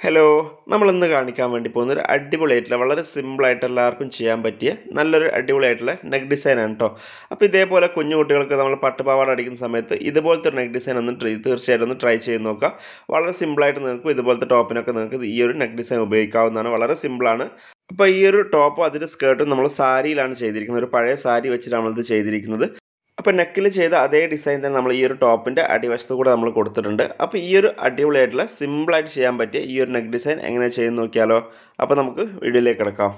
Hello നമ്മൾ ഇന്ന് കാണിക്കാൻ വേണ്ടി പോകുന്ന ഒരു അടിപൊളിയായിട്ടുള്ള വളരെ സിമ്പിളായിട്ട് എല്ലാവർക്കും ചെയ്യാൻ പറ്റിയ നല്ലൊരു അടിപൊളിയായിട്ടുള്ള നെക്ക് ഡിസൈനാണ് കേട്ടോ അപ്പോൾ ഇതേപോലെ കുഞ്ഞു കുട്ടികൾക്ക് നമ്മൾ പട്ടുപാവാട അടിക്കുന്ന സമയത്ത് ഇതുപോലത്തെ ഒരു നെക്ക് ഡിസൈൻ ഒന്ന് തീർച്ചയായിട്ടും ഒന്ന് ട്രൈ ചെയ്ത് നോക്കുക. വളരെ സിമ്പിളായിട്ട് നിങ്ങൾക്ക് ഇതുപോലത്തെ ടോപ്പിനൊക്കെ നിങ്ങൾക്ക് ഈ ഒരു നെക്ക് ഡിസൈൻ ഉപയോഗിക്കാവുന്നതാണ്. വളരെ സിമ്പിളാണ് അപ്പോൾ ഈ ഒരു ടോപ്പും അതിന്റെ സ്കേർട്ടും നമ്മൾ സാരിയിലാണ് ചെയ്തിരിക്കുന്നത്. ഒരു പഴയ സാരി വെച്ചിട്ടാണ് നമ്മളിത് ചെയ്തിരിക്കുന്നത്. അപ്പോൾ നെക്കിൽ ചെയ്ത അതേ ഡിസൈൻ തന്നെ നമ്മൾ ഈ ഒരു ടോപ്പിന്റെ അടിവശത്ത് കൂടെ നമ്മൾ കൊടുത്തിട്ടുണ്ട്. അപ്പോൾ ഈ ഒരു അടിപൊളിയായിട്ടുള്ള സിമ്പിളായിട്ട് ചെയ്യാൻ പറ്റിയ ഈ ഒരു നെക്ക് ഡിസൈൻ എങ്ങനെ ചെയ്യുന്ന നോക്കിയാലോ. അപ്പോൾ നമുക്ക് വീഡിയോയിലേക്ക് കിടക്കാം.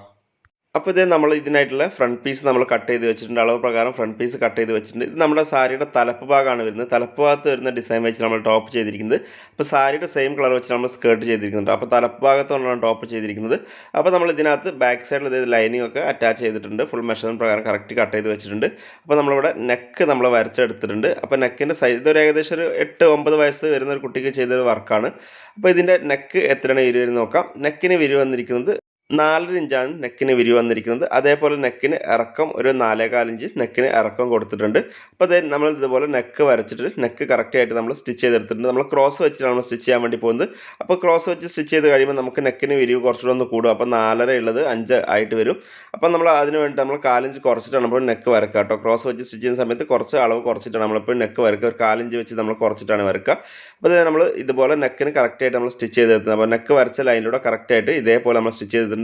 അപ്പോൾ ഇത് നമ്മൾ ഇതിനായിട്ടുള്ള ഫ്രണ്ട് പീസ് നമ്മൾ കട്ട് ചെയ്ത് വെച്ചിട്ടുണ്ട്. അളവ് പ്രകാരം ഫ്രണ്ട് പീസ് കട്ട് ചെയ്ത് വെച്ചിട്ടുണ്ട്. ഇത് നമ്മുടെ സാരിയുടെ തലപ്പ് ഭാഗമാണ് വരുന്നത്. തലപ്പ് ഭാഗത്ത് വരുന്ന ഡിസൈൻ വെച്ച് നമ്മൾ ടോപ്പ് ചെയ്തിരിക്കുന്നത്. അപ്പോൾ സാരിയുടെ സെയിം കളർ വെച്ച് നമ്മൾ സ്കേർട്ട് ചെയ്തിരിക്കുന്നുണ്ട്. അപ്പോൾ തലപ്പ് ഭാഗത്തുകൊണ്ടാണ് ടോപ്പ് ചെയ്തിരിക്കുന്നത്. അപ്പോൾ നമ്മൾ ഇതിനകത്ത് ബാക്ക് സൈഡിൽ ഇത് ലൈനിങ് ഒക്കെ അറ്റാച്ച് ചെയ്തിട്ടുണ്ട്. ഫുൾ മെഷർമെന്റ് പ്രകാരം കറക്റ്റ് കട്ട് ചെയ്ത് വെച്ചിട്ടുണ്ട്. അപ്പോൾ നമ്മളിവിടെ നെക്ക് നമ്മൾ വരച്ചെടുത്തിട്ടുണ്ട്. അപ്പോൾ നെക്കിന്റെ സൈസ് ഇതൊരു ഏകദേശം ഒരു എട്ട് ഒമ്പത് വയസ്സ് വരുന്ന ഒരു കുട്ടിക്ക് ചെയ്തൊരു വർക്കാണ് അപ്പോൾ ഇതിന്റെ നെക്ക് എത്രയാണ് ഇരുവരും നോക്കാം. നെക്കിന് വിരിവ് വന്നിരിക്കുന്നത് നാലര ഇഞ്ചാണ് നെക്കിന് വിരി വന്നിരിക്കുന്നത്. അതേപോലെ നെക്കിന് ഇറക്കം ഒരു നാലേകാൽ ഇഞ്ച് നെക്കിന് ഇറക്കം കൊടുത്തിട്ടുണ്ട്. അപ്പോൾ അതേ നമ്മൾ ഇതുപോലെ നെക്ക് വരച്ചിട്ട് നെക്ക് കറക്റ്റായിട്ട് നമ്മൾ സ്റ്റിച്ച് ചെയ്തെടുത്തിട്ടുണ്ട്. നമ്മൾ ക്രോസ് വെച്ചിട്ടാണ് നമ്മൾ സ്റ്റിച്ച് ചെയ്യാൻ വേണ്ടി പോകുന്നത്. അപ്പോൾ ക്രോസ് വെച്ച് സ്റ്റിച്ച് ചെയ്ത് കഴിയുമ്പോൾ നമുക്ക് നെക്കിന് വിരിവ് കുറച്ചുകൂടെ ഒന്ന് കൂടും. അപ്പോൾ നാലര ഉള്ളത് അഞ്ച് ആയിട്ട് വരും. അപ്പോൾ നമ്മൾ അതിന് വേണ്ടി നമ്മൾ കാലിഞ്ച് കുറച്ചിട്ടാണ് നമ്മൾ നെക്ക് വരക്കുക കേട്ടോ. ക്രോസ് വെച്ച് സ്റ്റിച്ച് ചെയ്യുന്ന സമയത്ത് കുറച്ച് അളവ് കുറച്ചിട്ടാണ് നമ്മളിപ്പോൾ നെക്ക് വരക്കുക. ഒരു കാലിഞ്ച് വെച്ച് നമ്മൾ കുറച്ചിട്ടാണ് വരക്കുക. അപ്പോൾ നമ്മൾ ഇതുപോലെ നെക്കിന് കറക്റ്റായിട്ട് നമ്മൾ സ്റ്റിച്ച് ചെയ്തെടുത്തത് അപ്പോൾ നെക്ക് വരച്ച ലൈനിലൂടെ കറക്റ്റായിട്ട് ഇതേപോലെ നമ്മൾ സ്റ്റിച്ച് ചെയ്തിട്ടുണ്ട്.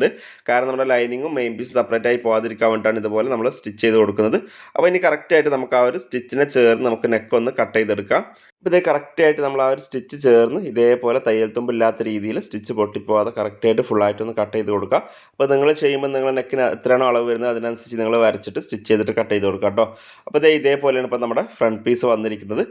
കാരണം നമ്മുടെ ലൈനിങ്ങും മെയിൻ പീസ് സെപ്പറേറ്റ് ആയി പോകാതിരിക്കാൻ വേണ്ടിയിട്ടാണ് ഇതുപോലെ നമ്മൾ സ്റ്റിച്ച് ചെയ്ത് കൊടുക്കുന്നത്. അപ്പോൾ ഇനി കറക്റ്റായിട്ട് നമുക്ക് ആ ഒരു സ്റ്റിച്ചിനെ ചേർന്ന് നമുക്ക് നെക്ക് ഒന്ന് കട്ട് ചെയ്തെടുക്കാം. അപ്പോൾ ഇതേ കറക്റ്റായിട്ട് നമ്മൾ ആ ഒരു സ്റ്റിച്ച് ചേർന്ന് ഇതേപോലെ തയ്യൽ തുമ്പില്ലാത്ത രീതിയിൽ സ്റ്റിച്ച് പൊട്ടിപ്പോവാതെ കറക്റ്റായിട്ട് ഫുള്ളായിട്ടൊന്ന് കട്ട് ചെയ്ത് കൊടുക്കുക അപ്പോൾ നിങ്ങൾ ചെയ്യുമ്പോൾ നിങ്ങൾ നെക്കിന് എത്രയാണോ അളവ് വരുന്നത് അതിനനുസരിച്ച് നിങ്ങൾ വരച്ചിട്ട് സ്റ്റിച്ച് ചെയ്തിട്ട് കട്ട് ചെയ്ത് കൊടുക്കുക കേട്ടോ. അപ്പോൾ ഇതേ ഇതേപോലെയാണ് ഇപ്പോൾ നമ്മുടെ ഫ്രണ്ട് പീസ് വന്നിരിക്കുന്നത്.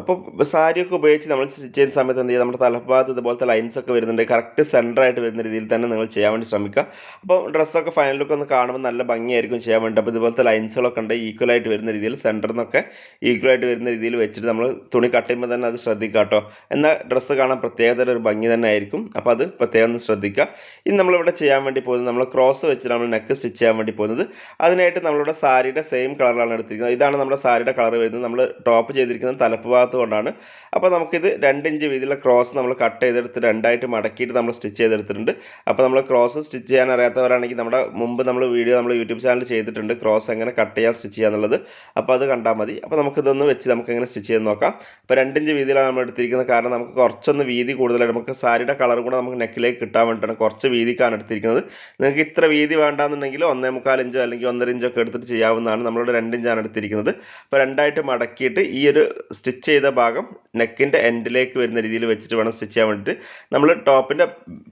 അപ്പോൾ സാരിയൊക്കെ ഉപയോഗിച്ച് നമ്മൾ സ്റ്റിച്ച് ചെയ്യുന്ന സമയത്ത് എന്ത് നമ്മുടെ തലഭാഗത്ത് ഇതുപോലത്തെ ലൈൻസ് ഒക്കെ വരുന്നുണ്ട്. കറക്റ്റ് സെന്റർ ആയിട്ട് വരുന്ന രീതിയിൽ തന്നെ നിങ്ങൾ ചെയ്യാൻ വേണ്ടി ശ്രമിക്കുക. അപ്പോൾ ഡ്രസ്സൊക്കെ ഫൈനൽ ലുക്ക് ഒന്ന് കാണുമ്പോൾ നല്ല ഭംഗിയായിരിക്കും ചെയ്യാൻ വേണ്ടി. അപ്പോൾ ഇതുപോലത്തെ ലൈൻസുകളൊക്കെ ഉണ്ട് ഈക്വൽ ആയിട്ട് വരുന്ന രീതിയിൽ സെന്ററിൽ നിന്നൊക്കെ ഈക്വൽ ആയിട്ട് വരുന്ന രീതിയിൽ വെച്ചിട്ട് നമ്മൾ തുണി കട്ട് ചെയ്യുമ്പോൾ തന്നെ അത് ശ്രദ്ധിക്കുക കേട്ടോ. എന്നാൽ ഡ്രസ്സ് കാണാൻ പ്രത്യേകത ഒരു ഭംഗി തന്നെ ആയിരിക്കും. അപ്പോൾ അത് പ്രത്യേകം ഒന്ന് ശ്രദ്ധിക്കുക. ഇനി നമ്മളിവിടെ ചെയ്യാൻ വേണ്ടി പോകുന്നത് നമ്മൾ ക്രോസ് വെച്ച് നമ്മൾ നെക്ക് സ്റ്റിച്ച് ചെയ്യാൻ വേണ്ടി പോകുന്നത്. അതിനായിട്ട് നമ്മളിവിടെ സാരിയുടെ സെയിം കളറിലാണ് എടുത്തിരിക്കുന്നത്. ഇതാണ് നമ്മുടെ സാരിയുടെ കളർ വരുന്നത്. നമ്മൾ ടോപ്പ് ചെയ്തിരിക്കുന്നത് തലപ്പ് കൊണ്ടാണ് അപ്പോൾ നമുക്കിത് രണ്ട് ഇഞ്ച് വീതിയിലുള്ള ക്രോസ് നമ്മൾ കട്ട് ചെയ്തെടുത്ത് രണ്ടായിട്ട് മടക്കിയിട്ട് നമ്മൾ സ്റ്റിച്ച് ചെയ്തെടുത്തിട്ടുണ്ട്. അപ്പോൾ നമ്മൾ ക്രോസ് സ്റ്റിച്ച് ചെയ്യാൻ അറിയാത്തവരാണെങ്കിൽ നമ്മുടെ മുമ്പ് നമ്മൾ വീഡിയോ നമ്മൾ യൂട്യൂബ് ചാനൽ ചെയ്തിട്ടുണ്ട്. ക്രോസ് എങ്ങനെ കട്ട് ചെയ്യാൻ സ്റ്റിച്ച് ചെയ്യുക എന്നുള്ളത്. അപ്പോൾ അത് കണ്ടാൽ മതി. അപ്പോൾ നമുക്കിതൊന്ന് വെച്ച് നമുക്ക് എങ്ങനെ സ്റ്റിച്ച് ചെയ്ത് നോക്കാം. അപ്പോൾ രണ്ടിഞ്ച് വീതിയിലാണ് നമ്മൾ എടുത്തിരിക്കുന്നത്. കാരണം നമുക്ക് കുറച്ചൊന്ന് വീതി കൂടുതലായിട്ട് നമുക്ക് സാരിയുടെ കളർ കൂടെ നമുക്ക് നെക്കിലേക്ക് കിട്ടാൻ വേണ്ടിയിട്ടാണ് കുറച്ച് വീതിക്കാണ് എടുത്തിരിക്കുന്നത്. നിങ്ങൾക്ക് ഇത്ര വീതി വേണ്ടാന്നുണ്ടെങ്കിൽ ഒന്നേ മുക്കാൽ ഇഞ്ചോ അല്ലെങ്കിൽ ഒന്നര ഇഞ്ചോ ഒക്കെ എടുത്തിട്ട് ചെയ്യാവുന്നതാണ്. നമ്മളിവിടെ രണ്ടിഞ്ചാണ് എടുത്തിരിക്കുന്നത്. അപ്പോൾ രണ്ടായിട്ട് മടക്കിയിട്ട് ഈ ഒരു സ്റ്റിച്ച് ഭാഗം നെക്കിന്റെ എൻഡിലേക്ക് വരുന്ന രീതിയിൽ വെച്ചിട്ട് വേണം സ്റ്റിച്ച് ചെയ്യാൻ വേണ്ടിയിട്ട്. നമ്മൾ ടോപ്പിന്റെ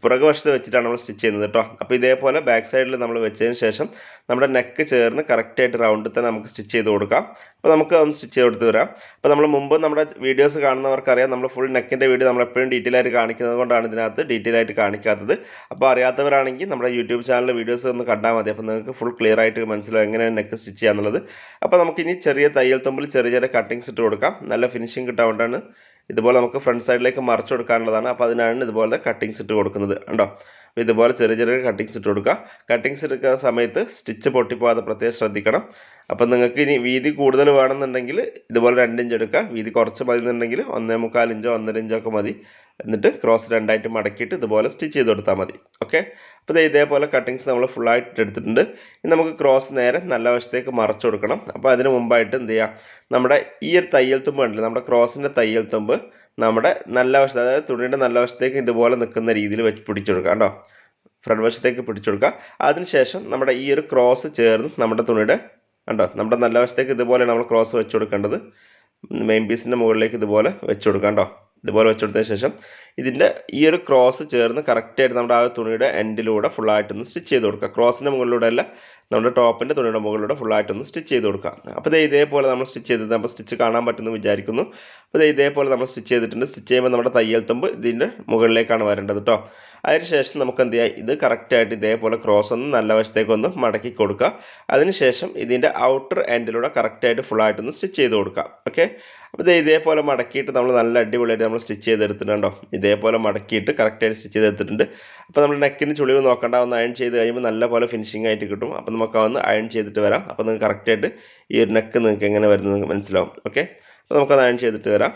പുറകുവശത്ത് വെച്ചിട്ടാണ് നമ്മൾ സ്റ്റിച്ച് ചെയ്യുന്നത് കേട്ടോ അപ്പോൾ ഇതേപോലെ ബാക്ക് സൈഡിൽ നമ്മൾ വെച്ചതിന് ശേഷം നമ്മുടെ നെക്ക് ചേർന്ന് കറക്റ്റായിട്ട് റൗണ്ടിൽ തന്നെ നമുക്ക് സ്റ്റിച്ച് ചെയ്ത് കൊടുക്കാം. അപ്പോൾ നമുക്ക് അതൊന്ന് സ്റ്റിച്ച് ചെയ്ത് കൊടുത്ത് വരാം. അപ്പോൾ നമ്മൾ മുമ്പ് നമ്മുടെ വീഡിയോസ് കാണുന്നവർക്കറിയാം. നമ്മൾ ഫുൾ നെക്കിന്റെ വീഡിയോ നമ്മൾ എപ്പോഴും ഡീറ്റെയിൽ ആയിട്ട് കാണിക്കുന്നത് കൊണ്ടാണ് ഇതിനകത്ത് ഡീറ്റെയിൽ ആയിട്ട് കാണിക്കാത്തത്. അപ്പോൾ അറിയാത്തവരാണെങ്കിൽ നമ്മുടെ യൂട്യൂബ് ചാനലിലെ വീഡിയോസ് ഒന്ന് കണ്ടാൽ മതി. അപ്പോൾ നിങ്ങൾക്ക് ഫുൾ ക്ലിയർ ആയിട്ട് മനസ്സിലാവും എങ്ങനെയാണ് നെക്ക് സ്റ്റിച്ച് ചെയ്യാന്നുള്ളത്. അപ്പോൾ നമുക്കിനി ചെറിയ തയ്യൽ തുമ്പിൽ ചെറിയ ചെറിയ കട്ടിങ്സ് ഇട്ട് കൊടുക്കാം. നല്ല ഫിനിഷിങ് വേണ്ടിയാണ് ഇതുപോലെ നമുക്ക് ഫ്രണ്ട് സൈഡിലേക്ക് മറിച്ച് കൊടുക്കാനുള്ളതാണ്. അപ്പോൾ അതിനാണ് ഇതുപോലെ കട്ടിങ്സ് ഇട്ട് കൊടുക്കുന്നത് കണ്ടോ? അപ്പോൾ ഇതുപോലെ ചെറിയ ചെറിയ കട്ടിങ്സ് ഇട്ട് കൊടുക്കുക കട്ടിങ്സ് എടുക്കുന്ന സമയത്ത് സ്റ്റിച്ച് പൊട്ടിപ്പോകാതെ പ്രത്യേകം ശ്രദ്ധിക്കണം. അപ്പോൾ നിങ്ങൾക്ക് ഇനി വീതി കൂടുതൽ വേണമെന്നുണ്ടെങ്കിൽ ഇതുപോലെ രണ്ട് ഇഞ്ച് എടുക്കുക. വീതി കുറച്ച് മതി എന്നുണ്ടെങ്കിൽ ഒന്നേ മുക്കാൽ ഇഞ്ചോ ഒന്നര ഇഞ്ചോ ഒക്കെ മതി. എന്നിട്ട് ക്രോസ് രണ്ടായിട്ട് മടക്കിയിട്ട് ഇതുപോലെ സ്റ്റിച്ച് ചെയ്ത് കൊടുത്താൽ മതി. ഓക്കെ അപ്പോൾ ഇത് ഇതേപോലെ കട്ടിങ്സ് നമ്മൾ ഫുള്ളായിട്ട് എടുത്തിട്ടുണ്ട്. ഇനി നമുക്ക് ക്രോസ് നേരെ നല്ല വശത്തേക്ക് മറച്ചു കൊടുക്കണം. അപ്പോൾ അതിന് മുമ്പായിട്ട് എന്ത് ചെയ്യുക? നമ്മുടെ ഈ ഒരു തയ്യൽ തുമ്പ് ഉണ്ടല്ലോ നമ്മുടെ ക്രോസിന്റെ തയ്യൽ തുമ്പ് നമ്മുടെ നല്ല വശത്ത് അതായത് തുണിയുടെ നല്ല വശത്തേക്ക് ഇതുപോലെ നിൽക്കുന്ന രീതിയിൽ വെച്ച് പിടിച്ചു കൊടുക്കുക കേട്ടോ. ഫ്രണ്ട് വശത്തേക്ക് പിടിച്ചു കൊടുക്കുക. അതിനുശേഷം നമ്മുടെ ഈ ഒരു ക്രോസ് ചേർന്ന് നമ്മുടെ തുണിയുടെ കണ്ടോ? നമ്മുടെ നല്ല വശത്തേക്ക് ഇതുപോലെ നമ്മൾ ക്രോസ് വെച്ച് കൊടുക്കേണ്ടത്. മെയിൻ പീസിന്റെ മുകളിലേക്ക് ഇതുപോലെ വെച്ച് കൊടുക്കാം കേട്ടോ. ഇതുപോലെ വെച്ച് കൊടുത്തതിന് ശേഷം ഇതിന്റെ ഈ ഒരു ക്രോസ് ചേർന്ന് കറക്റ്റായിട്ട് നമ്മുടെ ആ തുണിയുടെ എൻഡിലൂടെ ഫുള്ളായിട്ടൊന്ന് സ്റ്റിച്ച് ചെയ്ത് കൊടുക്കുക. ക്രോസിന്റെ മുകളിലൂടെ അല്ല നമ്മുടെ ടോപ്പിന്റെ തുണിയുടെ മുകളിലൂടെ ഫുള്ളായിട്ടൊന്ന് സ്റ്റിച്ച് ചെയ്ത് കൊടുക്കുക അപ്പോൾ ഇതേ ഇതേപോലെ നമ്മൾ സ്റ്റിച്ച് ചെയ്തത് അപ്പോൾ സ്റ്റിച്ച് കാണാൻ പറ്റുമെന്ന് വിചാരിക്കുന്നു. അപ്പോൾ ഇതേ ഇതേപോലെ നമ്മൾ സ്റ്റിച്ച് ചെയ്തിട്ടുണ്ട്. സ്റ്റിച്ച് ചെയ്യുമ്പോൾ നമ്മുടെ തയ്യൽ തുമ്പ് ഇതിന്റെ മുകളിലേക്കാണ് വരേണ്ടത് കേട്ടോ അതിനുശേഷം നമുക്ക് എന്ത് ചെയ്യാം? ഇത് കറക്റ്റായിട്ട് ഇതേപോലെ ക്രോസ് ഒന്ന് നല്ല വശത്തേക്ക് ഒന്ന് മടക്കി കൊടുക്കുക അതിനുശേഷം ഇതിന്റെ ഔട്ടർ എൻഡിലൂടെ കറക്റ്റായിട്ട് ഫുള്ളായിട്ടൊന്ന് സ്റ്റിച്ച് ചെയ്ത് കൊടുക്കുക ഓക്കെ അപ്പോൾ ഇത് ഇതേപോലെ മടക്കിയിട്ട് നമ്മൾ നല്ല അടിപൊളിയായിട്ട് നമ്മൾ സ്റ്റിച്ച് ചെയ്തെടുത്തിട്ടുണ്ടോ ഇതേപോലെ മടക്കിയിട്ട് കറക്റ്റായിട്ട് സ്റ്റിച്ച് ചെയ്തെടുത്തിട്ടുണ്ട്. അപ്പോൾ നമ്മൾ നെക്കിന് ചുളിവ് നോക്കേണ്ട. ഒന്ന് അയൺ ചെയ്ത് കഴിയുമ്പോൾ നല്ല പോലെ ഫിനിഷിംഗ് ആയിട്ട് കിട്ടും. അപ്പോൾ നമുക്ക് അതൊന്ന് അയൺ ചെയ്തിട്ട് വരാം. അപ്പോൾ നിങ്ങൾക്ക് കറക്റ്റായിട്ട് ഈ ഒരു നെക്ക് നിങ്ങൾക്ക് എങ്ങനെ വരുന്നത് മനസ്സിലാവും. ഓക്കെ അപ്പോൾ നമുക്കത് അയൺ ചെയ്തിട്ട് വരാം.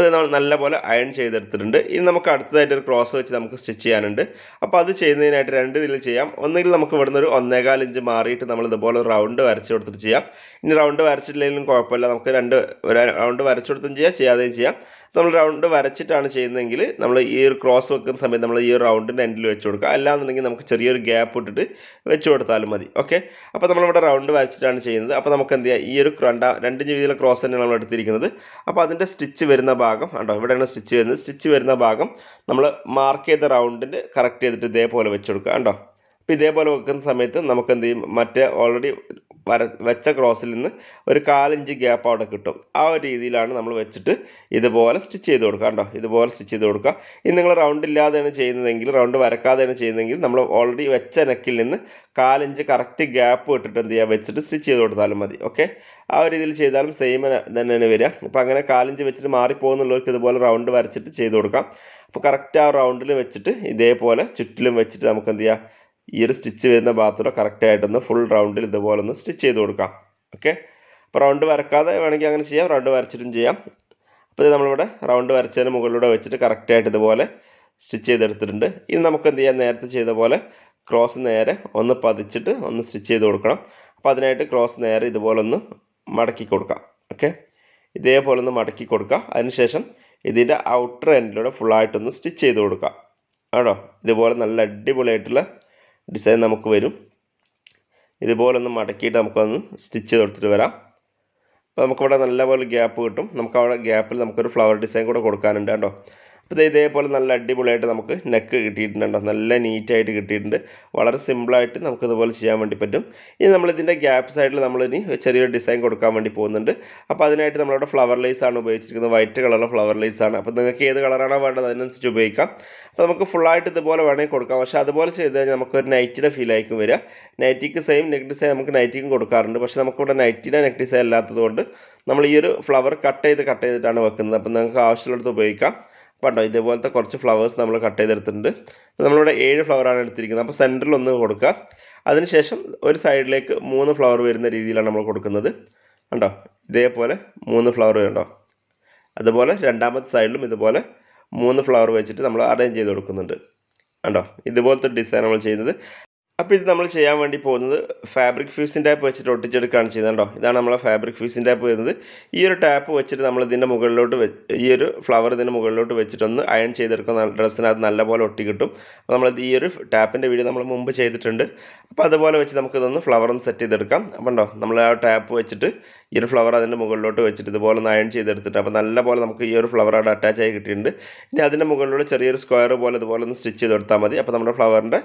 അപ്പോൾ ഇത് നമ്മൾ നല്ലപോലെ അയൺ ചെയ്തെടുത്തിട്ടുണ്ട്. ഇനി നമുക്ക് അടുത്തതായിട്ട് ഒരു ക്രോസ് വെച്ച് നമുക്ക് സ്റ്റിച്ച് ചെയ്യാനുണ്ട്. അപ്പോൾ അത് ചെയ്യുന്നതിനായിട്ട് രണ്ട് ഇതിൽ ചെയ്യാം. ഒന്നുകിൽ നമുക്ക് ഇവിടുന്ന് ഒരു ഒന്നേകാൽ ഇഞ്ച് മാറിയിട്ട് നമ്മൾ ഇതുപോലെ റൗണ്ട് വരച്ച് കൊടുത്തിട്ട് ചെയ്യാം. ഇനി റൗണ്ട് വരച്ചിട്ടില്ലെങ്കിലും കുഴപ്പമില്ല. നമുക്ക് രണ്ട് റൗണ്ട് വരച്ചു കൊടുത്തും ചെയ്യാം ചെയ്യാതെയും ചെയ്യാം. നമ്മൾ റൗണ്ട് വരച്ചിട്ടാണ് ചെയ്യുന്നതെങ്കിൽ നമ്മൾ ഈ ഒരു ക്രോസ് വെക്കുന്ന സമയത്ത് നമ്മൾ ഈ റൗണ്ടിന്റെ എൻഡിൽ വെച്ച് കൊടുക്കുക. അല്ലാന്നുണ്ടെങ്കിൽ നമുക്ക് ചെറിയൊരു ഗ്യാപ്പ് ഇട്ടിട്ട് വെച്ച് കൊടുത്താലും മതി. ഓക്കെ അപ്പോൾ നമ്മളിവിടെ റൗണ്ട് വരച്ചിട്ടാണ് ചെയ്യുന്നത്. അപ്പോൾ നമുക്ക് എന്ത് ചെയ്യാം? ഈ ഒരു രണ്ടാം രണ്ട് രീതിയിലുള്ള ക്രോസ് തന്നെയാണ് നമ്മൾ എടുത്തിരിക്കുന്നത്. അപ്പോൾ അതിന്റെ സ്റ്റിച്ച് വരുന്ന കണ്ടോ? ഇവിടെയാണ് സ്റ്റിച്ച് വരുന്നത്. സ്റ്റിച്ച് വരുന്ന ഭാഗം നമ്മൾ മാർക്ക് ചെയ്ത റൗണ്ടിൽ കറക്റ്റ് ചെയ്തിട്ട് ഇതേപോലെ വെച്ച് കൊടുക്കുക. കണ്ടോ? അപ്പോൾ ഇതേപോലെ വെക്കുന്ന സമയത്ത് നമുക്ക് എന്ത് ചെയ്യും മറ്റേ ഓൾറെഡി വര വെച്ച ക്രോസിൽ നിന്ന് ഒരു കാലിഞ്ച് ഗ്യാപ്പ് അവിടെ കിട്ടും. ആ ഒരു രീതിയിലാണ് നമ്മൾ വെച്ചിട്ട് ഇതുപോലെ സ്റ്റിച്ച് ചെയ്ത് കൊടുക്കുക കേട്ടോ. ഇതുപോലെ സ്റ്റിച്ച് ചെയ്ത് കൊടുക്കുക. ഇനി നിങ്ങൾ റൗണ്ട് ഇല്ലാതെയാണ് ചെയ്യുന്നതെങ്കിൽ റൗണ്ട് വരക്കാതെയാണ് ചെയ്യുന്നതെങ്കിൽ നമ്മൾ ഓൾറെഡി വെച്ച നെക്കിൽ നിന്ന് കാലിഞ്ച് കറക്റ്റ് ഗ്യാപ്പ് ഇട്ടിട്ട് എന്ത് ചെയ്യുക? വെച്ചിട്ട് സ്റ്റിച്ച് ചെയ്ത് കൊടുത്താലും മതി. ഓക്കെ ആ ഒരു രീതിയിൽ ചെയ്താലും സെയിം തന്നെയാണ് വരിക. അപ്പോൾ അങ്ങനെ കാലിഞ്ച് വെച്ചിട്ട് മാറിപ്പോകുന്നുള്ളവർക്ക് ഇതുപോലെ റൗണ്ട് വരച്ചിട്ട് ചെയ്ത് കൊടുക്കാം. അപ്പോൾ കറക്റ്റ് ആ റൗണ്ടിൽ വെച്ചിട്ട് ഇതേപോലെ ചുറ്റിലും വെച്ചിട്ട് നമുക്ക് എന്ത് ചെയ്യാം? ഈ ഒരു സ്റ്റിച്ച് വരുന്ന ഭാഗത്തൂടെ കറക്റ്റായിട്ടൊന്ന് ഫുൾ റൗണ്ടിൽ ഇതുപോലെ ഒന്ന് സ്റ്റിച്ച് ചെയ്ത് കൊടുക്കാം. ഓക്കെ അപ്പോൾ റൗണ്ട് വരക്കാതെ വേണമെങ്കിൽ അങ്ങനെ ചെയ്യാം. റൗണ്ട് വരച്ചിട്ടും ചെയ്യാം. അപ്പോൾ ഇത് നമ്മളിവിടെ റൗണ്ട് വരച്ചതിന് മുകളിലൂടെ വെച്ചിട്ട് കറക്റ്റായിട്ട് ഇതുപോലെ സ്റ്റിച്ച് ചെയ്തെടുത്തിട്ടുണ്ട്. ഇനി നമുക്ക് എന്ത് ചെയ്യാം? നേരത്തെ ചെയ്ത പോലെ ക്രോസ് നേരെ ഒന്ന് പതിച്ചിട്ട് ഒന്ന് സ്റ്റിച്ച് ചെയ്ത് കൊടുക്കണം. അപ്പോൾ അതിനായിട്ട് ക്രോസ് നേരെ ഇതുപോലെ ഒന്ന് മടക്കി കൊടുക്കാം. ഓക്കെ ഇതേപോലെ ഒന്ന് മടക്കി കൊടുക്കുക അതിനുശേഷം ഇതിന്റെ ഔട്ടർ എൻഡിലൂടെ ഫുള്ളായിട്ടൊന്ന് സ്റ്റിച്ച് ചെയ്ത് കൊടുക്കുക ആണോ? ഇതുപോലെ നല്ല അടിപൊളിയായിട്ടുള്ള ഡിസൈൻ നമുക്ക് വരും. ഇതുപോലെ ഒന്ന് മടക്കിയിട്ട് നമുക്കൊന്ന് സ്റ്റിച്ച് കൊടുത്തിട്ട് വരാം. അപ്പോൾ നമുക്കിവിടെ നല്ലപോലെ ഗ്യാപ്പ് കിട്ടും. നമുക്ക് അവിടെ ഗ്യാപ്പിൽ നമുക്കൊരു ഫ്ലവർ ഡിസൈൻ കൂടെ കൊടുക്കാനുണ്ട് കേട്ടോ. അപ്പോൾ ഇത് ഇതേപോലെ നല്ല അടിപൊളിയായിട്ട് നമുക്ക് നെക്ക് കിട്ടിയിട്ടുണ്ട് നല്ല നീറ്റായിട്ട് കിട്ടിയിട്ടുണ്ട്. വളരെ സിമ്പിളായിട്ട് നമുക്ക് ഇതുപോലെ ചെയ്യാൻ വേണ്ടി പറ്റും. ഇനി നമ്മളിതിന്റെ ഗ്യാപ്പ് സൈഡിൽ നമ്മളിനി ചെറിയൊരു ഡിസൈൻ കൊടുക്കാൻ വേണ്ടി പോകുന്നുണ്ട്. അപ്പോൾ അതിനായിട്ട് നമ്മളിവിടെ ഫ്ലവർ ലൈസ് ആണ് ഉപയോഗിച്ചിരിക്കുന്നത്. വൈറ്റ് കളറുള്ള ഫ്ലവർ ലൈസ് ആണ്. അപ്പോൾ നിങ്ങൾക്ക് ഏത് കളറാണോ വേണ്ടത് അതിനനുസരിച്ച് ഉപയോഗിക്കാം. അപ്പോൾ നമുക്ക് ഫുള്ളായിട്ട് ഇതുപോലെ വേണമെങ്കിൽ കൊടുക്കാം. പക്ഷേ അതുപോലെ ചെയ്ത് കഴിഞ്ഞാൽ നമുക്കൊരു നൈറ്റിയുടെ ഫീൽ ആയിരിക്കും വരിക. നൈറ്റിക്ക് സെയിം നെക്ക് ഡിസൈൻ നമുക്ക് നൈറ്റിക്കും കൊടുക്കാറുണ്ട്. പക്ഷേ നമുക്കിവിടെ നൈറ്റിയുടെ നെക്ക് ഡിസൈൻ അല്ലാത്തതുകൊണ്ട് നമ്മൾ ഈ ഒരു ഫ്ലവർ കട്ട് ചെയ്ത് കട്ട് ചെയ്തിട്ടാണ് വെക്കുന്നത്. അപ്പോൾ നിങ്ങൾക്ക് ആവശ്യമുള്ളിടത്ത് ഉപയോഗിക്കാം. കണ്ടോ ഇതേപോലത്തെ കുറച്ച് ഫ്ലവേഴ്സ് നമ്മൾ കട്ട് ചെയ്തെടുത്തിട്ടുണ്ട്. നമ്മളിവിടെ ഏഴ് ഫ്ലവറാണ് എടുത്തിരിക്കുന്നത്. അപ്പോൾ സെന്ററിൽ ഒന്ന് കൊടുക്കുക. അതിനുശേഷം ഒരു സൈഡിലേക്ക് മൂന്ന് ഫ്ലവർ വരുന്ന രീതിയിലാണ് നമ്മൾ കൊടുക്കുന്നത്. കണ്ടോ ഇതേപോലെ മൂന്ന് ഫ്ലവർ വേണ്ടോ അതുപോലെ രണ്ടാമത്തെ സൈഡിലും ഇതുപോലെ മൂന്ന് ഫ്ലവർ വെച്ചിട്ട് നമ്മൾ അറേഞ്ച് ചെയ്ത് കൊടുക്കുന്നുണ്ട്. കണ്ടോ ഇതുപോലത്തെ ഡിസൈൻ നമ്മൾ ചെയ്യുന്നത്. അപ്പോൾ ഇത് നമ്മൾ ചെയ്യാൻ വേണ്ടി പോകുന്നത് ഫാബ്രിക് ഫ്യൂസിന്റെ ടാപ്പ് വെച്ചിട്ട് ഒട്ടിച്ചെടുക്കുകയാണ് ചെയ്യുന്നത് ഇതാണ് നമ്മളെ ഫാബ്രിക് ഫ്യൂസിന്റെ ടാപ്പ് വരുന്നത്. ഈ ഒരു ടാപ്പ് വെച്ചിട്ട് നമ്മൾ ഇതിന്റെ മുകളിലോട്ട് ഈ ഒരു ഫ്ലവർ ഇതിന്റെ മുകളിലോട്ട് വെച്ചിട്ടൊന്ന് അയൺ ചെയ്തെടുക്കുന്ന ഡ്രസ്സിനകത്ത് നല്ലപോലെ ഒട്ടി കിട്ടും. അപ്പോൾ നമ്മൾ ഈ ഒരു ടാപ്പിന്റെ വീഡിയോ നമ്മൾ മുമ്പ് ചെയ്തിട്ടുണ്ട്. അപ്പോൾ അതുപോലെ വെച്ച് നമുക്കിതൊന്ന് ഫ്ലവർ ഒന്ന് സെറ്റ് ചെയ്തെടുക്കാം. അപ്പോൾ ഉണ്ടോ? നമ്മൾ ആ ടാപ്പ് വെച്ചിട്ട് ഈ ഒരു ഫ്ലവർ അതിന്റെ മുകളിലോട്ട് വെച്ചിട്ട് ഇതുപോലെ ഒന്ന് അയൺ ചെയ്തെടുത്തിട്ട് അപ്പോൾ നല്ലപോലെ നമുക്ക് ഈ ഒരു ഫ്ലവർ അവിടെ അറ്റാച്ച് ആയി കിട്ടിയിട്ടുണ്ട്. ഇനി അതിന്റെ മുകളിലൂടെ ചെറിയൊരു സ്ക്വയർ പോലെ ഇതുപോലെ ഒന്ന് സ്റ്റിച്ച് ചെയ്ത് കൊടുത്താൽ മതി. അപ്പോൾ നമ്മുടെ ഫ്ലവറിന്റെ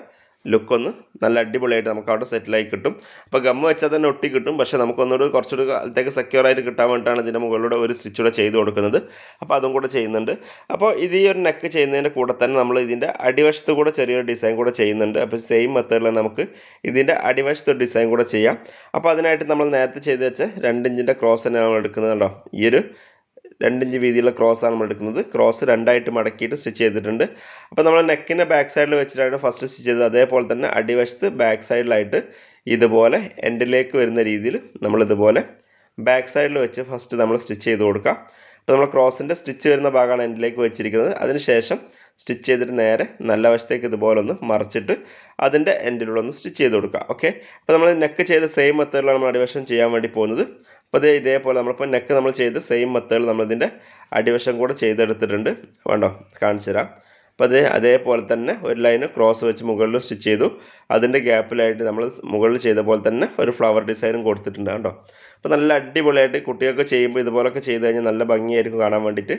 ലുക്കൊന്ന് നല്ല അടിപൊളിയായിട്ട് നമുക്ക് അവിടെ സെറ്റിലായി കിട്ടും. അപ്പോൾ ഗമ്മ വെച്ചാൽ തന്നെ ഒട്ടി കിട്ടും. പക്ഷേ നമുക്കൊന്നുകൂടി കുറച്ചുകൂടി കാലത്തേക്ക് സെക്യൂർ ആയിട്ട് കിട്ടാൻ വേണ്ടിയിട്ടാണ് ഇതിന്റെ മുകളിലൂടെ ഒരു സ്റ്റിച്ച് കൂടെ ചെയ്ത് കൊടുക്കുന്നത്. അപ്പോൾ അതും കൂടെ ചെയ്യുന്നുണ്ട്. അപ്പോൾ ഇത് ഈ ഒരു നെക്ക് ചെയ്യുന്നതിന്റെ കൂടെ തന്നെ നമ്മൾ ഇതിന്റെ അടിവശത്ത് കൂടെ ചെറിയൊരു ഡിസൈൻ കൂടെ ചെയ്യുന്നുണ്ട്. അപ്പോൾ സെയിം മെത്തേഡിൽ നമുക്ക് ഇതിന്റെ അടിവശത്ത് ഡിസൈൻ കൂടെ ചെയ്യാം. അപ്പോൾ അതിനായിട്ട് നമ്മൾ നേരത്തെ ചെയ്ത് വെച്ച രണ്ട് ഇഞ്ചിന്റെ ക്രോസ് തന്നെ നമ്മൾ എടുക്കുന്നത് കേട്ടോ ഈ ഒരു രണ്ടിഞ്ച് വീതിയുള്ള ക്രോസാണ് നമ്മൾ എടുക്കുന്നത്. ക്രോസ് രണ്ടായിട്ട് മടക്കിയിട്ട് സ്റ്റിച്ച് ചെയ്തിട്ടുണ്ട്. അപ്പോൾ നമ്മൾ നെക്കിന്റെ ബാക്ക് സൈഡിൽ വെച്ചിട്ടാണ് ഫസ്റ്റ് സ്റ്റിച്ച് ചെയ്തത്. അതേപോലെ തന്നെ അടിവശത്ത് ബാക്ക് സൈഡിലായിട്ട് ഇതുപോലെ എൻഡിലേക്ക് വരുന്ന രീതിയിൽ നമ്മളിതുപോലെ ബാക്ക് സൈഡിൽ വെച്ച് ഫസ്റ്റ് നമ്മൾ സ്റ്റിച്ച് ചെയ്ത് കൊടുക്കാം അപ്പോൾ നമ്മൾ ക്രോസിന്റെ സ്റ്റിച്ച് വരുന്ന ഭാഗമാണ് എൻഡിലേക്ക് വെച്ചിരിക്കുന്നത്. അതിനുശേഷം സ്റ്റിച്ച് ചെയ്തിട്ട് നേരെ നല്ല വശത്തേക്ക് ഇതുപോലെ ഒന്ന് മറിച്ചിട്ട് അതിന്റെ എൻഡിലൂടെ ഒന്ന് സ്റ്റിച്ച് ചെയ്ത് കൊടുക്കുക. ഓക്കെ അപ്പോൾ നമ്മൾ നെക്ക് ചെയ്ത സെയിം മെത്തേഡിലാണ് നമ്മൾ അടിവശം ചെയ്യാൻ വേണ്ടി പോകുന്നത്. അപ്പോൾ ഇത് ഇതേപോലെ നമ്മളിപ്പോൾ നെക്ക് നമ്മൾ ചെയ്ത് സെയിം മെത്തേഡ് നമ്മളിതിന്റെ അടിവശം കൂടെ ചെയ്തെടുത്തിട്ടുണ്ട്. വേണ്ടോ? കാണിച്ചു തരാം. അപ്പോൾ അത് അതേപോലെ തന്നെ ഒരു ലൈന് ക്രോസ് വെച്ച് മുകളിൽ സ്റ്റിച്ച് ചെയ്തു. അതിന്റെ ഗ്യാപ്പിലായിട്ട് നമ്മൾ മുകളിൽ ചെയ്ത പോലെ തന്നെ ഒരു ഫ്ലവർ ഡിസൈനും കൊടുത്തിട്ടുണ്ട്. കേട്ടോ അപ്പോൾ നല്ല അടിപൊളിയായിട്ട് കുട്ടികൾക്ക് ചെയ്യുമ്പോൾ ഇതുപോലൊക്കെ ചെയ്ത് കഴിഞ്ഞാൽ നല്ല ഭംഗിയായിരിക്കും കാണാൻ വേണ്ടിയിട്ട്.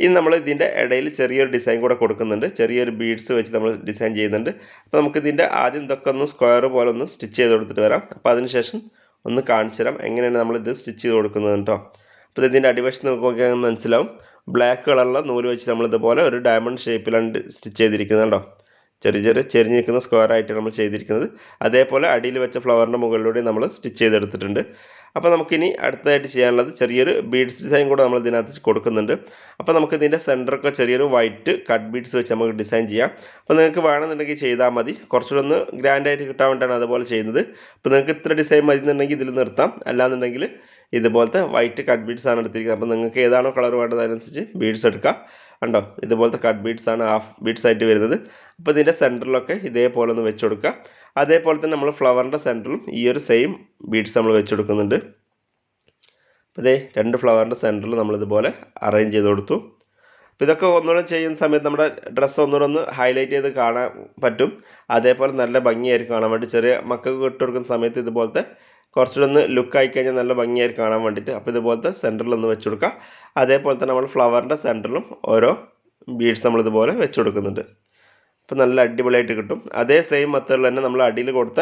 ഇനി നമ്മൾ ഇതിന്റെ ഇടയിൽ ചെറിയൊരു ഡിസൈൻ കൂടെ കൊടുക്കുന്നുണ്ട്. ചെറിയൊരു ബീഡ്സ് വെച്ച് നമ്മൾ ഡിസൈൻ ചെയ്യുന്നുണ്ട്. അപ്പോൾ നമുക്ക് ഇതിന്റെ ആദ്യം ഇതൊക്കെ ഒന്ന് സ്ക്വയർ പോലെ ഒന്ന് സ്റ്റിച്ച് ചെയ്ത് കൊടുത്തിട്ട് വരാം. അപ്പോൾ അതിനുശേഷം ഒന്ന് കാണിച്ചു തരാം. എങ്ങനെയാണ് നമ്മളിത് സ്റ്റിച്ച് ചെയ്ത് കൊടുക്കുന്നത് കേട്ടോ അപ്പോൾ ഇതിന്റെ അടിവശത്ത് നോക്കിയാൽ മനസ്സിലാവും. ബ്ലാക്ക് കളറിലുള്ള നൂൽ വെച്ച് നമ്മളിതുപോലെ ഒരു ഡയമണ്ട് ഷേപ്പിലാണ് സ്റ്റിച്ച് ചെയ്തിരിക്കുന്നത് കേട്ടോ ചെറിയ ചെറിയ ചെരിഞ്ഞ് നിൽക്കുന്ന സ്ക്വയർ ആയിട്ട് നമ്മൾ ചെയ്തിരിക്കുന്നത്. അതേപോലെ അടിയിൽ വെച്ച ഫ്ലവറിന്റെ മുകളിലൂടെ നമ്മൾ സ്റ്റിച്ച് ചെയ്തെടുത്തിട്ടുണ്ട്. അപ്പോൾ നമുക്കിനി അടുത്തതായിട്ട് ചെയ്യാനുള്ളത് ചെറിയൊരു ബീഡ്സ് ഡിസൈൻ കൂടെ നമ്മൾ ഇതിനകത്ത് കൊടുക്കുന്നുണ്ട്. അപ്പോൾ നമുക്ക് ഇതിന്റെ സെന്ററൊക്കെ ചെറിയൊരു വൈറ്റ് കട്ട് ബീഡ്സ് വെച്ച് നമുക്ക് ഡിസൈൻ ചെയ്യാം. അപ്പോൾ നിങ്ങൾക്ക് വേണമെന്നുണ്ടെങ്കിൽ ചെയ്താൽ മതി. കുറച്ചുകൂടെ ഒന്ന് ഗ്രാൻഡായിട്ട് കിട്ടാൻ വേണ്ടിയിട്ടാണ് അതുപോലെ ചെയ്യുന്നത്. അപ്പോൾ നിങ്ങൾക്ക് ഇത്ര ഡിസൈൻ മതി എന്നുണ്ടെങ്കിൽ ഇതിൽ നിർത്താം. അല്ലാന്നുണ്ടെങ്കിൽ ഇതുപോലത്തെ വൈറ്റ് കട്ട് ബീഡ്സ് ആണ് എടുത്തിരിക്കുന്നത്. അപ്പോൾ നിങ്ങൾക്ക് ഏതാണോ കളർ വേണ്ടത് അതിനനുസരിച്ച് ബീഡ്സ് എടുക്കാം. കണ്ടോ? ഇതുപോലത്തെ കട്ട് ബീഡ്സ് ആണ് ഹാഫ് ബീഡ്സ് ആയിട്ട് വരുന്നത്. അപ്പോൾ ഇതിന്റെ സെന്ററിലൊക്കെ ഇതേപോലെ ഒന്ന് വെച്ച് കൊടുക്കുക. അതേപോലെ തന്നെ നമ്മൾ ഫ്ലവറിന്റെ സെന്ററിലും ഈ ഒരു സെയിം ബീഡ്സ് നമ്മൾ വെച്ച് കൊടുക്കുന്നുണ്ട്. അപ്പോൾ ഇതേ രണ്ട് ഫ്ലവറിന്റെ സെന്ററിൽ നമ്മളിതുപോലെ അറേഞ്ച് ചെയ്ത് കൊടുത്തു. അപ്പോൾ ഇതൊക്കെ ഒന്നുകൂടെ ചെയ്യുന്ന സമയത്ത് നമ്മുടെ ഡ്രസ്സ് ഒന്നുകൂടെ ഒന്ന് ഹൈലൈറ്റ് ചെയ്ത് കാണാൻ പറ്റും. അതേപോലെ നല്ല ഭംഗിയായിരിക്കും കാണാൻ വേണ്ടി ചെറിയ മക്കൾക്ക് ഇട്ട് കൊടുക്കുന്ന സമയത്ത് ഇതുപോലത്തെ കുറച്ചുകൂടെ ഒന്ന് ലുക്ക് ആയി കഴിഞ്ഞാൽ നല്ല ഭംഗിയായിരിക്കും കാണാൻ വേണ്ടിയിട്ട് അപ്പോൾ ഇതുപോലത്തെ സെന്ററിൽ ഒന്ന് വെച്ച് കൊടുക്കുക അതേപോലെ തന്നെ നമ്മൾ ഫ്ലവറിന്റെ സെന്ററിലും ഓരോ ബീഡ്സ് നമ്മളിതുപോലെ വെച്ച് കൊടുക്കുന്നുണ്ട്. അപ്പോൾ നല്ല അടിപൊളിയായിട്ട് കിട്ടും. അതേ സെയിം മെത്തേഡിൽ തന്നെ നമ്മൾ അടിയിൽ കൊടുത്ത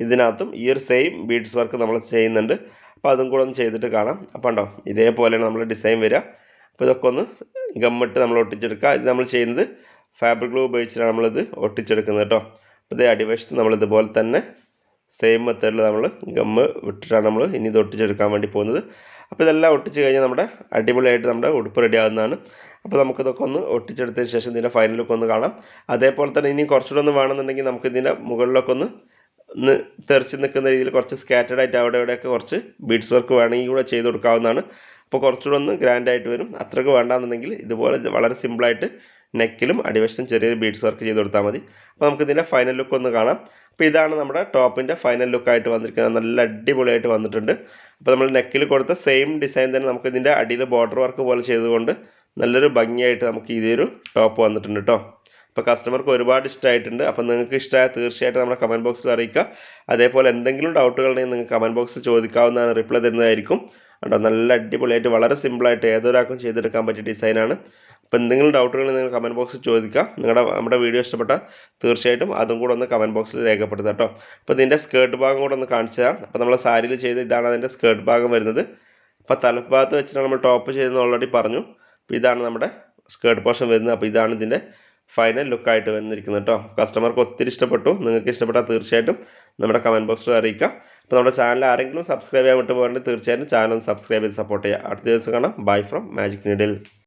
ഇതിനകത്തും ഈ ഒരു സെയിം ബീഡ്സ് വർക്ക് നമ്മൾ ചെയ്യുന്നുണ്ട്. അപ്പോൾ അതും കൂടെ ഒന്ന് ചെയ്തിട്ട് കാണാം. അപ്പോൾ ഉണ്ടോ ഇതേപോലെയാണ് നമ്മൾ ഡിസൈൻ വരിക. അപ്പോൾ ഇതൊക്കെ ഒന്ന് ഗമ്മിട്ട് നമ്മൾ ഒട്ടിച്ചെടുക്കുക. ഇത് നമ്മൾ ചെയ്യുന്നത് ഫാബ്രിക് ഗ്ലൂ ഉപയോഗിച്ചിട്ടാണ് നമ്മളിത് ഒട്ടിച്ചെടുക്കുന്നത് കേട്ടോ. അപ്പോൾ ഇതേ അടിവശത്ത് നമ്മളിതുപോലെ തന്നെ സെയിം മെത്തേഡിൽ നമ്മൾ ഗമ്മ് വിട്ടിട്ടാണ് നമ്മൾ ഇനി ഇത് ഒട്ടിച്ചെടുക്കാൻ വേണ്ടി പോകുന്നത്. അപ്പോൾ ഇതെല്ലാം ഒട്ടിച്ച് കഴിഞ്ഞാൽ നമ്മുടെ അടിപൊളിയായിട്ട് നമ്മുടെ ഉടുപ്പ് റെഡി ആകുന്നതാണ് അപ്പോൾ നമുക്കിതൊക്കെ ഒന്ന് ഒട്ടിച്ചെടുത്തതിന് ശേഷം ഇതിന്റെ ഫൈനൽ ലുക്ക് ഒന്ന് കാണാം. അതേപോലെ തന്നെ ഇനി കുറച്ചുകൂടെ ഒന്ന് വേണമെന്നുണ്ടെങ്കിൽ നമുക്ക് ഇതിന്റെ മുകളിലൊക്കെ ഒന്ന് ഒന്ന് തെറിച്ച് നിൽക്കുന്ന രീതിയിൽ കുറച്ച് സ്കാറ്റേഡ് ആയിട്ട് അവിടെ ഇവിടെയൊക്കെ കുറച്ച് ബീഡ്സ് വർക്ക് വേണമെങ്കിൽ കൂടെ ചെയ്ത് കൊടുക്കാവുന്നതാണ്. അപ്പോൾ കുറച്ചുകൂടെ ഒന്ന് ഗ്രാൻഡ് ആയിട്ട് വരും. അത്രയ്ക്ക് വേണ്ടാന്നുണ്ടെങ്കിൽ ഇതുപോലെ വളരെ സിമ്പിളായിട്ട് നെക്കിലും അടിവശത്തും ചെറിയൊരു ബീഡ്സ് വർക്ക് ചെയ്ത് കൊടുത്താൽ മതി. അപ്പോൾ നമുക്ക് ഇതിന്റെ ഫൈനൽ ലുക്ക് ഒന്ന് കാണാം. അപ്പോൾ ഇതാണ് നമ്മുടെ ടോപ്പിന്റെ ഫൈനൽ ലുക്കായിട്ട് വന്നിരിക്കുന്നത്. നല്ല അടിപൊളിയായിട്ട് വന്നിട്ടുണ്ട്. അപ്പോൾ നമ്മൾ നെക്കിൽ കൊടുത്ത സെയിം ഡിസൈൻ തന്നെ നമുക്ക് ഇതിന്റെ അടിയിൽ ബോർഡർ വർക്ക് പോലെ ചെയ്തുകൊണ്ട് നല്ലൊരു ഭംഗിയായിട്ട് നമുക്ക് ഇതൊരു ടോപ്പ് വന്നിട്ടുണ്ട് കേട്ടോ അപ്പോൾ കസ്റ്റമർക്ക് ഒരുപാട് ഇഷ്ടമായിട്ടുണ്ട് അപ്പോൾ നിങ്ങൾക്ക് ഇഷ്ടമായ തീർച്ചയായിട്ടും നമ്മുടെ കമന്റ് ബോക്സിൽ അറിയിക്കുക. അതേപോലെ എന്തെങ്കിലും ഡൗട്ടുകൾ ഉണ്ടെങ്കിൽ നിങ്ങൾക്ക് കമന്റ് ബോക്സിൽ ചോദിക്കാവുന്നതാണ് റിപ്ലൈ തരുന്നതായിരിക്കും. കേട്ടോ നല്ല അടിപൊളിയായിട്ട് വളരെ സിമ്പിളായിട്ട് ഏതൊരാൾക്കും ചെയ്തെടുക്കാൻ പറ്റിയ ഡിസൈനാണ്. അപ്പോൾ എന്തെങ്കിലും ഡൗട്ടുകൾ നിങ്ങൾ കമന്റ് ബോക്സിൽ ചോദിക്കുക. നിങ്ങളുടെ നമ്മുടെ വീഡിയോ ഇഷ്ടപ്പെട്ടാൽ തീർച്ചയായിട്ടും അതും കൂടെ ഒന്ന് കമന്റ് ബോക്സിൽ രേഖപ്പെടുത്തുക കേട്ടോ. അപ്പോൾ ഇതിന്റെ സ്കേർട്ട് ഭാഗം കൂടെ ഒന്ന് കാണിച്ചു തരാം. അപ്പോൾ നമ്മൾ സാരിയിൽ ചെയ്ത് ഇതാണ് അതിന്റെ സ്കേർട്ട് ഭാഗം വരുന്നത്. അപ്പോൾ തലഭാഗത്ത് വെച്ചിട്ടാണ് നമ്മൾ ടോപ്പ് ചെയ്തെന്ന് ഓൾറെഡി പറഞ്ഞു. അപ്പോൾ ഇതാണ് നമ്മുടെ സ്കേർട്ട് പോർഷൻ വരുന്നത്. അപ്പോൾ ഇതാണ് ഇതിന്റെ ഫൈനൽ ലുക്കായിട്ട് വന്നിരിക്കുന്നത് കേട്ടോ. കസ്റ്റമർക്ക് ഒത്തിരി ഇഷ്ടപ്പെട്ടു. നിങ്ങൾക്ക് ഇഷ്ടപ്പെട്ടാൽ തീർച്ചയായിട്ടും നമ്മുടെ കമന്റ് ബോക്സിൽ അറിയിക്കുക. അപ്പോൾ നമ്മുടെ ചാനൽ ആരെങ്കിലും സബ്സ്ക്രൈബ് ചെയ്യാൻ വിട്ടു പോകേണ്ടത് തീർച്ചയായിട്ടും ചാനൽ സബ്സ്ക്രൈബ് ചെയ്ത് സപ്പോർട്ട് ചെയ്യുക. അടുത്ത ദിവസം കാണാം. Bye from magic needle